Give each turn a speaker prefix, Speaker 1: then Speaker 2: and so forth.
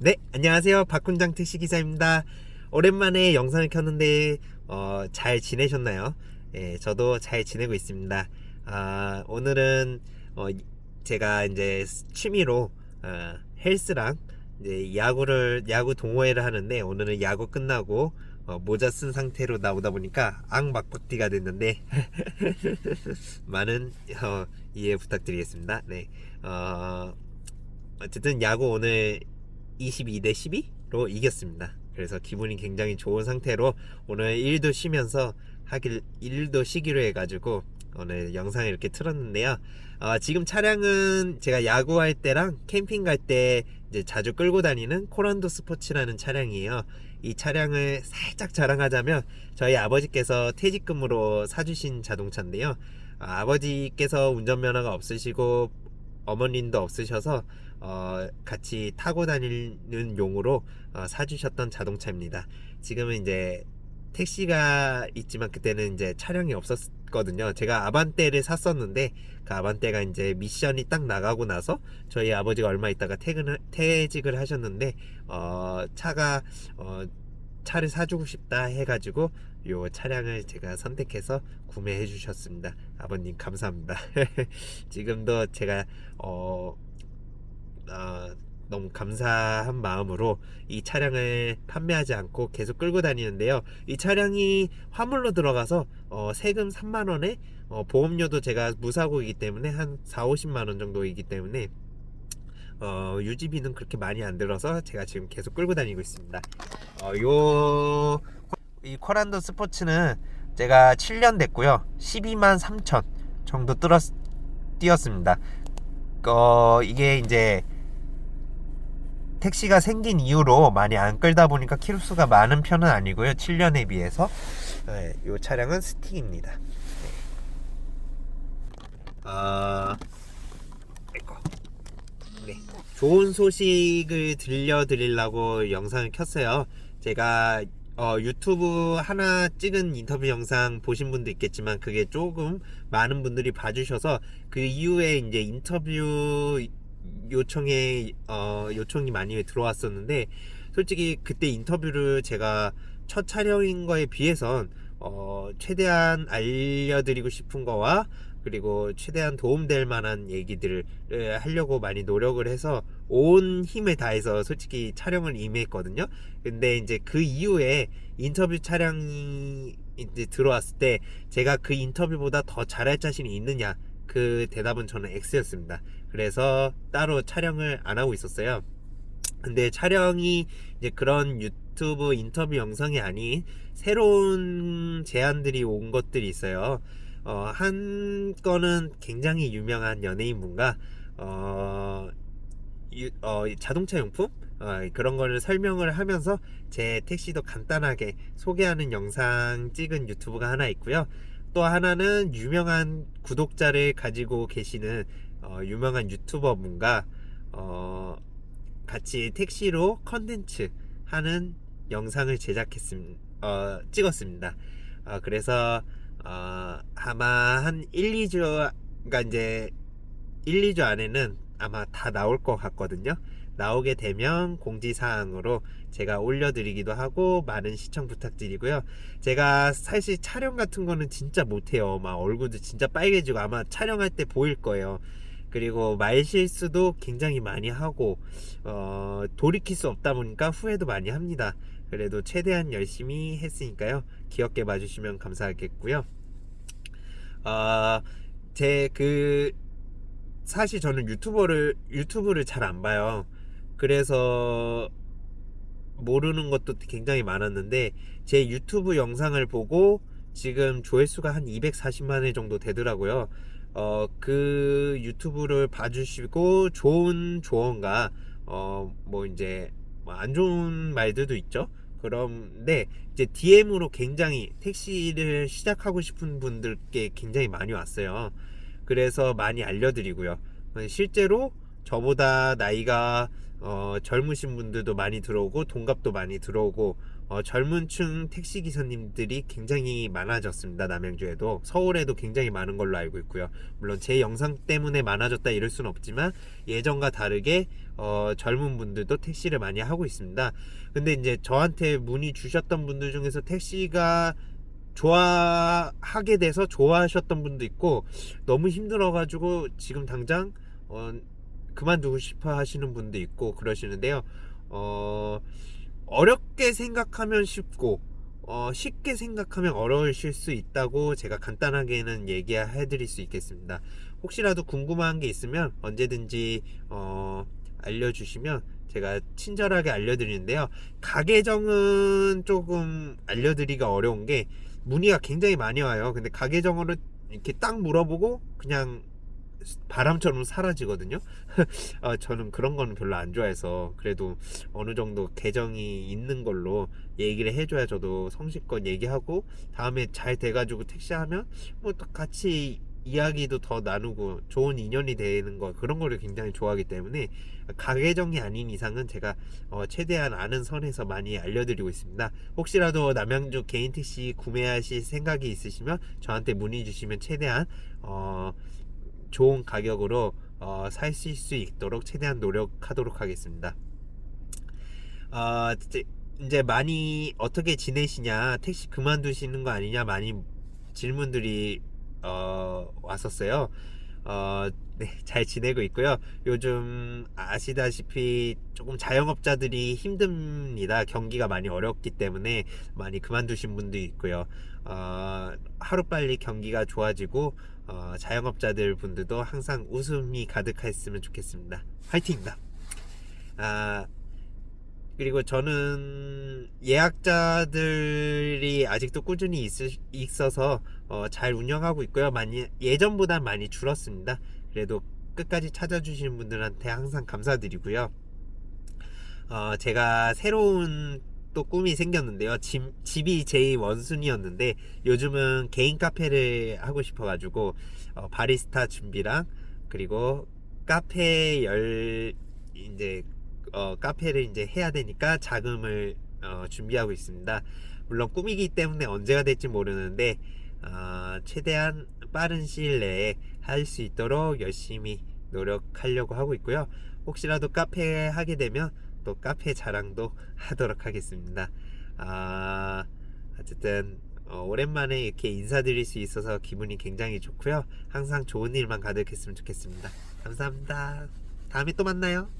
Speaker 1: 네, 안녕하세요. 박훈장 택시기사입니다. 오랜만에 영상을 켰는데, 어, 잘 지내셨나요? 예, 저도 잘 지내고 있습니다. 아, 오늘은, 어, 제가 이제 취미로, 어, 헬스랑, 이제 야구를, 야구 동호회를 하는데, 오늘은 야구 끝나고, 어, 모자 쓴 상태로 나오다 보니까 앙박박띠가 됐는데, 많은, 어, 이해 부탁드리겠습니다. 네, 어, 어쨌든 야구 오늘 22대 12로 이겼습니다. 그래서 기분이 굉장히 좋은 상태로 오늘 일도 쉬면서 하길 일도 쉬기로 해가지고 오늘 영상을 이렇게 틀었는데요. 어, 지금 차량은 제가 야구할 때랑 캠핑 갈 때 이제 자주 끌고 다니는 코란도 스포츠라는 차량이에요. 이 차량을 살짝 자랑하자면 저희 아버지께서 퇴직금으로 사주신 자동차인데요. 아, 아버지께서 운전면허가 없으시고 어머님도 없으셔서 어, 같이 타고 다니는 용으로 어, 사주셨던 자동차입니다. 지금은 이제 택시가 있지만 그때는 이제 차량이 없었거든요. 제가 아반떼를 샀었는데 그 아반떼가 이제 미션이 딱 나가고 나서 저희 아버지가 얼마 있다가 퇴근 퇴직을 하셨는데 어, 차가 어, 차를 사주고 싶다 해가지고 요 차량을 제가 선택해서 구매해 주셨습니다. 아버님 감사합니다. 지금도 제가 어, 어, 너무 감사한 마음으로 이 차량을 판매하지 않고 계속 끌고 다니는데요. 이 차량이 화물로 들어가서 어, 세금 3만 원에 어, 보험료도 제가 무사고이기 때문에 한 4, 50만 원 정도이기 때문에 어, 유지비는 그렇게 많이 안 들어서 제가 지금 계속 끌고 다니고 있습니다. 어, 요, 이 코란도 스포츠는 제가 7년 됐고요. 12만 3천 정도 뚫었, 뛰었습니다. 어, 이게 이제 택시가 생긴 이후로 많이 안 끌다 보니까 키로수가 많은 편은 아니고요. 7년에 비해서. 네, 이 차량은 스틱입니다. 네. 아, 아이고. 네. 좋은 소식을 들려드리려고 영상을 켰어요. 제가 어, 유튜브 하나 찍은 인터뷰 영상 보신 분도 있겠지만 그게 조금 많은 분들이 봐주셔서 그 이후에 이제 인터뷰 요청에 어, 요청이 많이 들어왔었는데 솔직히 그때 인터뷰를 제가 첫 촬영인 거에 비해선 어, 최대한 알려드리고 싶은 거와 그리고 최대한 도움될 만한 얘기들을 하려고 많이 노력을 해서 온 힘을 다해서 솔직히 촬영을 임했거든요. 근데 이제 그 이후에 인터뷰 촬영이 이제 들어왔을 때 제가 그 인터뷰보다 더 잘할 자신이 있느냐 그 대답은 저는 X였습니다. 그래서 따로 촬영을 안 하고 있었어요. 근데 촬영이 이제 그런 유튜브 인터뷰 영상이 아닌 새로운 제안들이 온 것들이 있어요. 어, 한 건은 굉장히 유명한 연예인 분과 어, 유, 어, 자동차 용품 어, 그런 거를 설명을 하면서 제 택시도 간단하게 소개하는 영상 찍은 유튜브가 하나 있고요. 또 하나는 유명한 구독자를 가지고 계시는 어, 유명한 유튜버 분과 어, 같이 택시로 컨텐츠 하는 영상을 제작했습니다. 어, 찍었습니다. 어, 그래서 어, 아마 한 1, 2주 그러니까 이제 1, 2주 안에는 아마 다 나올 것 같거든요. 나오게 되면 공지사항으로 제가 올려드리기도 하고 많은 시청 부탁드리고요. 제가 사실 촬영 같은 거는 진짜 못해요. 막 얼굴도 진짜 빨개지고 아마 촬영할 때 보일 거예요. 그리고 말 실수도 굉장히 많이 하고 어, 돌이킬 수 없다 보니까 후회도 많이 합니다. 그래도 최대한 열심히 했으니까요. 귀엽게 봐주시면 감사하겠고요. 어, 제그 사실 저는 유튜버를 유튜브를 잘 안 봐요. 그래서 모르는 것도 굉장히 많았는데 제 유튜브 영상을 보고 지금 조회수가 한 240만 회 정도 되더라고요. 어, 그 유튜브를 봐주시고 좋은 조언과 어, 뭐 이제 뭐안 좋은 말들도 있죠. 그런데 이제 DM으로 굉장히 택시를 시작하고 싶은 분들께 굉장히 많이 왔어요. 그래서 많이 알려드리고요. 실제로 저보다 나이가 어, 젊으신 분들도 많이 들어오고 동갑도 많이 들어오고 어, 젊은 층 택시 기사님들이 굉장히 많아졌습니다. 남양주에도 서울에도 굉장히 많은 걸로 알고 있고요. 물론 제 영상 때문에 많아졌다 이럴 수는 없지만 예전과 다르게 어, 젊은 분들도 택시를 많이 하고 있습니다. 근데 이제 저한테 문의 주셨던 분들 중에서 택시가 좋아하게 돼서 좋아하셨던 분도 있고 너무 힘들어가지고 지금 당장 어, 그만두고 싶어 하시는 분도 있고 그러시는데요. 어, 어렵게 생각하면 쉽고 어, 쉽게 생각하면 어려우실 수 있다고 제가 간단하게는 얘기해 드릴 수 있겠습니다. 혹시라도 궁금한 게 있으면 언제든지 어, 알려주시면 제가 친절하게 알려드리는데요. 가계정은 조금 알려드리기가 어려운 게 문의가 굉장히 많이 와요. 근데 가계정어를 이렇게 딱 물어보고 그냥 바람처럼 사라지거든요. 어, 저는 그런 거는 별로 안 좋아해서 그래도 어느 정도 계정이 있는 걸로 얘기를 해줘야 저도 성실껏 얘기하고 다음에 잘 돼가지고 택시하면 뭐 또 같이 이야기도 더 나누고 좋은 인연이 되는 거 그런 거를 굉장히 좋아하기 때문에 가계정이 아닌 이상은 제가 어, 최대한 아는 선에서 많이 알려드리고 있습니다. 혹시라도 남양주 개인 택시 구매하실 생각이 있으시면 저한테 문의 주시면 최대한 어, 좋은 가격으로 어, 사실 수 있도록 최대한 노력하도록 하겠습니다. 어, 이제, 많이 어떻게 지내시냐 택시 그만두시는 거 아니냐 많이 질문들이 어, 왔었어요. 어, 네, 잘 지내고 있고요. 요즘 아시다시피 조금 자영업자들이 힘듭니다. 경기가 많이 어렵기 때문에 많이 그만두신 분도 있고요. 어, 하루빨리 경기가 좋아지고 어, 자영업자들 분들도 항상 웃음이 가득했으면 좋겠습니다. 화이팅입니다. 아, 그리고 저는 예약자들이 아직도 꾸준히 있, 있어서 어, 잘 운영하고 있고요. 많이 예전보다 많이 줄었습니다. 그래도 끝까지 찾아주시는 분들한테 항상 감사드리고요. 어, 제가 새로운 또 꿈이 생겼는데요. 집, 집이 제 원순이었는데 요즘은 개인 카페를 하고 싶어가지고 어, 바리스타 준비랑 그리고 카페 열 이제 어, 카페를 이제 해야 되니까 자금을 어, 준비하고 있습니다. 물론 꿈이기 때문에 언제가 될지 모르는데 어, 최대한 빠른 시일 내에 할 수 있도록 열심히 노력하려고 하고 있고요. 혹시라도 카페 하게 되면 또 카페 자랑도 하도록 하겠습니다. 아, 어쨌든 어, 오랜만에 이렇게 인사드릴 수 있어서 기분이 굉장히 좋고요. 항상 좋은 일만 가득했으면 좋겠습니다. 감사합니다. 다음에 또 만나요.